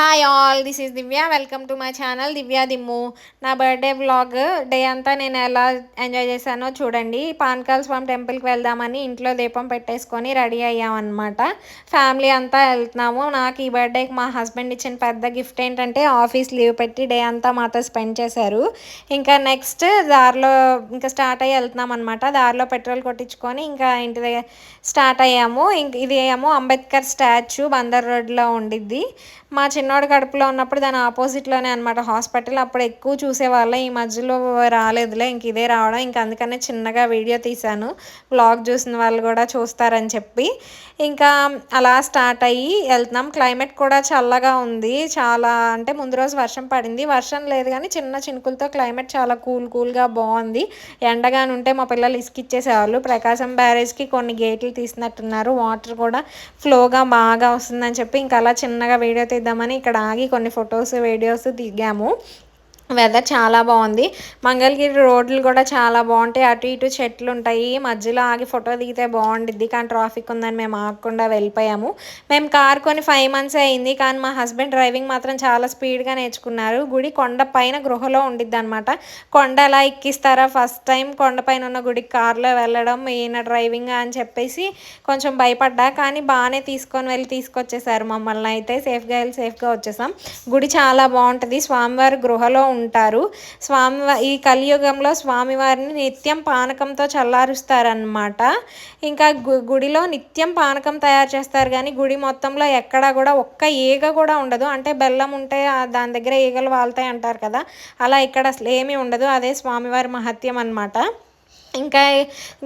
Hi all this is Divya welcome to my channel Divya Dimmu నా birthday vlog day అంతా నేను ఎలా enjoy చేశానో చూడండి. పాన్కాల్ స్వామి టెంపుల్కి వెళ్దామని ఇంట్లో దీపం పెట్టేసుకొని రెడీ అయ్యామన్నమాట. ఫ్యామిలీ అంతా వెళ్తున్నాము. నాకు ఈ బర్త్డేకి మా హస్బెండ్ ఇచ్చిన పెద్ద గిఫ్ట్ ఏంటంటే ఆఫీస్ లీవ్ పెట్టి డే అంతా మాతో స్పెండ్ చేశారు. ఇంకా నెక్స్ట్ దారిలో ఇంకా స్టార్ట్ అయ్యి వెళ్తున్నాం అనమాట దారిలో పెట్రోల్ కొట్టించుకొని ఇంకా ఇంటి దగ్గర స్టార్ట్ అయ్యాము. ఇంక ఇది ఏమో అంబేద్కర్ స్టాచ్యూ బందర్ రోడ్లో ఉండిద్ది. మా చిన్న చిన్నోడు కడుపులో ఉన్నప్పుడు దాని ఆపోజిట్లోనే అనమాట హాస్పిటల్ అప్పుడు ఎక్కువ చూసేవాళ్ళం. ఈ మధ్యలో రాలేదులే ఇంక ఇదే రావడం. ఇంక అందుకనే చిన్నగా వీడియో తీశాను. బ్లాగ్ చూసిన వాళ్ళు కూడా చూస్తారని చెప్పి. ఇంకా అలా స్టార్ట్ అయ్యి వెళ్తున్నాం. క్లైమేట్ కూడా చల్లగా ఉంది. చాలా అంటే ముందు రోజు వర్షం పడింది. వర్షం లేదు కానీ చిన్న చినుకులతో క్లైమేట్ చాలా కూల్ కూల్గా బాగుంది. ఎండగాని ఉంటే మా పిల్లలు ఇసుకిచ్చేసేవాళ్ళు ప్రకాశం బ్యారేజ్కి కొన్ని గేట్లు తీసినట్టున్నారు. వాటర్ కూడా ఫ్లోగా బాగా వస్తుందని చెప్పి ఇంకా అలా చిన్నగా వీడియో తీద్దామని ఇక్కడ ఆగి కొన్ని ఫొటోస్ వీడియోస్ దిగాము. వెదర్ చాలా బాగుంది. మంగళగిరి రోడ్లు కూడా చాలా బాగుంటాయి. అటు ఇటు చెట్లు ఉంటాయి మధ్యలో ఆగి ఫోటో దిగితే బాగుండిద్ది. కానీ ట్రాఫిక్ ఉందని మేము ఆగకుండా వెళ్ళిపోయాము. మేము కార్ కొని ఫైవ్ మంత్స్ అయింది. కానీ మా హస్బెండ్ డ్రైవింగ్ మాత్రం చాలా స్పీడ్గా నేర్చుకున్నారు. గుడి కొండ పైన గృహలో ఉండిద్ది అనమాట కొండ ఎలా ఎక్కిస్తారా? ఫస్ట్ టైం కొండపైన ఉన్న గుడికి కార్లో వెళ్ళడం ఈయన డ్రైవింగ్ అని చెప్పేసి కొంచెం భయపడ్డా. కానీ బాగానే తీసుకొని వెళ్ళి తీసుకొచ్చేసారు మమ్మల్ని. అయితే సేఫ్గా వెళ్ళి సేఫ్గా వచ్చేసాం. గుడి చాలా బాగుంటుంది. స్వామివారి గృహలో ఉంటారు. స్వామి ఈ కలియుగంలో స్వామివారిని నిత్యం పానకంతో చల్లారుస్తారనమాట ఇంకా గుడిలో నిత్యం పానకం తయారు చేస్తారు కానీ గుడి మొత్తంలో ఎక్కడా కూడా ఒక్క ఈగ కూడా ఉండదు. అంటే బెల్లం ఉంటే దాని దగ్గర ఈగలు వాళ్తాయి అంటారు కదా అలా ఇక్కడ అసలు ఏమీ ఉండదు. అదే స్వామివారి మహత్యం అనమాట ఇంకా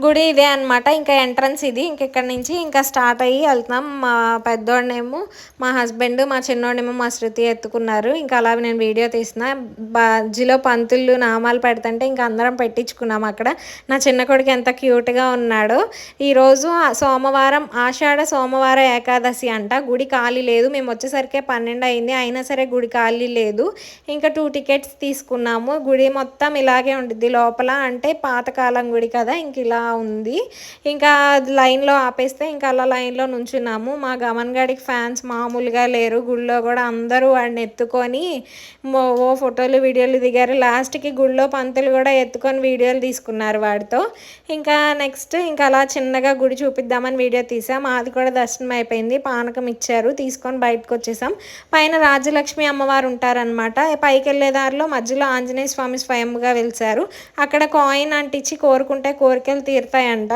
గుడి ఇదే అనమాట ఇంకా ఎంట్రన్స్ ఇది. ఇంక ఇక్కడ నుంచి ఇంకా స్టార్ట్ అయ్యి వెళ్తున్నాం. మా పెద్దోడినేమో మా హస్బెండ్ మా చిన్నోడేమో మా శృతి ఎత్తుకున్నారు. ఇంకా అలా నేను వీడియో తీసిన బజ్జిలో పంతులు నామాలు పెడుతుంటే ఇంకా అందరం పెట్టించుకున్నాం అక్కడ. నా చిన్న కొడుకు ఎంత క్యూట్గా ఉన్నాడో. ఈరోజు సోమవారం ఆషాఢ సోమవార ఏకాదశి అంట. గుడి ఖాళీ లేదు. మేము వచ్చేసరికి పన్నెండు అయింది. అయినా సరే గుడి ఖాళీ లేదు. ఇంకా టూ టికెట్స్ తీసుకున్నాము. గుడి మొత్తం ఇలాగే ఉంటుంది లోపల అంటే పాతకాలం గుడి కదా ఇంక ఇలా ఉంది. ఇంకా లైన్లో ఆపేస్తే ఇంకా అలా లైన్లో నుంచున్నాము. మా గమన్ గడికి ఫ్యాన్స్ మామూలుగా లేరు. గుళ్ళో కూడా అందరూ వాడిని ఎత్తుకొని ఓ ఫోటోలు వీడియోలు దిగారు. లాస్ట్కి గుళ్ళో పంతులు కూడా ఎత్తుకొని వీడియోలు తీసుకున్నారు వాడితో. ఇంకా నెక్స్ట్ ఇంకా అలా చిన్నగా గుడి చూపిద్దామని వీడియో తీసాం. అది కూడా దర్శనం అయిపోయింది. పానకం ఇచ్చారు. తీసుకొని బయటకు వచ్చేసాం. పైన రాజలక్ష్మి అమ్మవారు ఉంటారనమాట పైకి వెళ్ళే దారిలో మధ్యలో ఆంజనేయ స్వామి స్వయంగా వెలిచారు అక్కడ కాయిన్ అంటించి కోరుకుంటే కోరికలు తీరుతాయంట.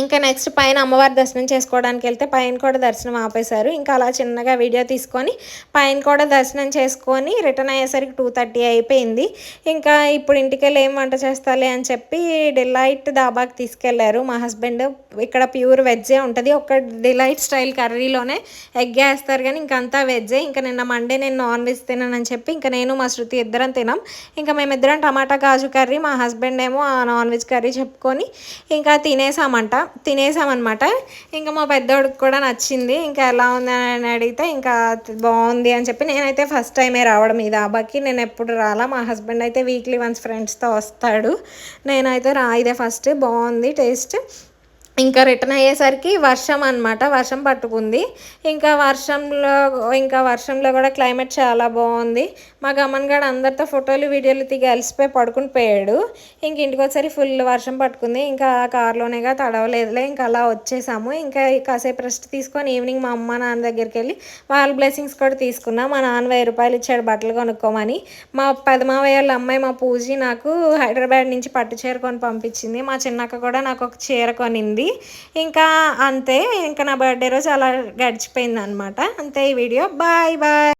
ఇంకా నెక్స్ట్ పైన అమ్మవారి దర్శనం చేసుకోవడానికి వెళ్తే పైన కూడా దర్శనం ఆపేశారు. ఇంకా అలా చిన్నగా వీడియో తీసుకొని పైన కూడా దర్శనం చేసుకొని రిటర్న్ అయ్యేసరికి టూ థర్టీ అయిపోయింది. ఇంకా ఇప్పుడు ఇంటికి వెళ్ళి ఏం వంట చేస్తాలే అని చెప్పి డిలైట్ దాబాకి తీసుకెళ్ళారు. మా హస్బెండ్ ఇక్కడ ప్యూర్ వెజ్జే ఉంటుంది. ఒక డిలైట్ స్టైల్ కర్రీలోనే ఎగ్ వేస్తారు కానీ ఇంకంతా వెజ్జే. ఇంకా నిన్న మండే నేను నాన్ వెజ్ తిన్నానని చెప్పి ఇంకా నేను మా శృతి ఇద్దరం తినాం. ఇంకా మేమిద్దరం టమాటా కాజు కర్రీ మా హస్బెండ్ ఏమో ఆ నాన్ వెజ్ కర్రీ చెప్పుకొని ఇంకా తినేసామంట. తినేసామన్నమాట. ఇంకా మా పెద్దోడికి కూడా నచ్చింది. ఇంకా ఎలా ఉంది అని అడిగితే ఇంకా బాగుంది అని చెప్పి నేనైతే ఫస్ట్ టైమే రావడం. ఈ దాబాకి నేను ఎప్పుడు రాలా. మా హస్బెండ్ అయితే వీక్లీ వన్స్ ఫ్రెండ్స్తో వస్తాడు. నేనైతే రా. ఇదే ఫస్ట్. బాగుంది టేస్ట్. ఇంకా రిటర్న్ అయ్యేసరికి వర్షం అనమాట వర్షం పట్టుకుంది. ఇంకా వర్షంలో ఇంకా వర్షంలో కూడా క్లైమేట్ చాలా బాగుంది. మా గమన్ గడ అందరితో ఫోటోలు వీడియోలు దిగి అలసిపోయి పడుకుని పోయాడు. ఇంక ఇంటికి వచ్చేసరికి ఫుల్ వర్షం పట్టుకుంది. ఇంకా కారులోనేగా తడవలేదులే ఇంకా అలా వచ్చేసాము. ఇంకా కాసేపు రెస్ట్ తీసుకొని ఈవినింగ్ మా అమ్మ నాన్న దగ్గరికి వెళ్ళి వాళ్ళ బ్లెస్సింగ్స్ కూడా తీసుకున్నాం. మా నాన్న వెయ్యి రూపాయలు ఇచ్చాడు బట్టలు కొనుక్కోమని. మా పెదమావయ్య వాళ్ళ అమ్మాయి మా పూజీ నాకు హైదరాబాద్ నుంచి పట్టు చీర కొని పంపించింది. మా చిన్నక్క కూడా నాకు ఒక చీర కొనింది. ఇంకా అంతే ఇంకా నా బర్త్డే రోజు అలా గడిచిపోయింది అనమాట అంతే ఈ వీడియో బాయ్ బాయ్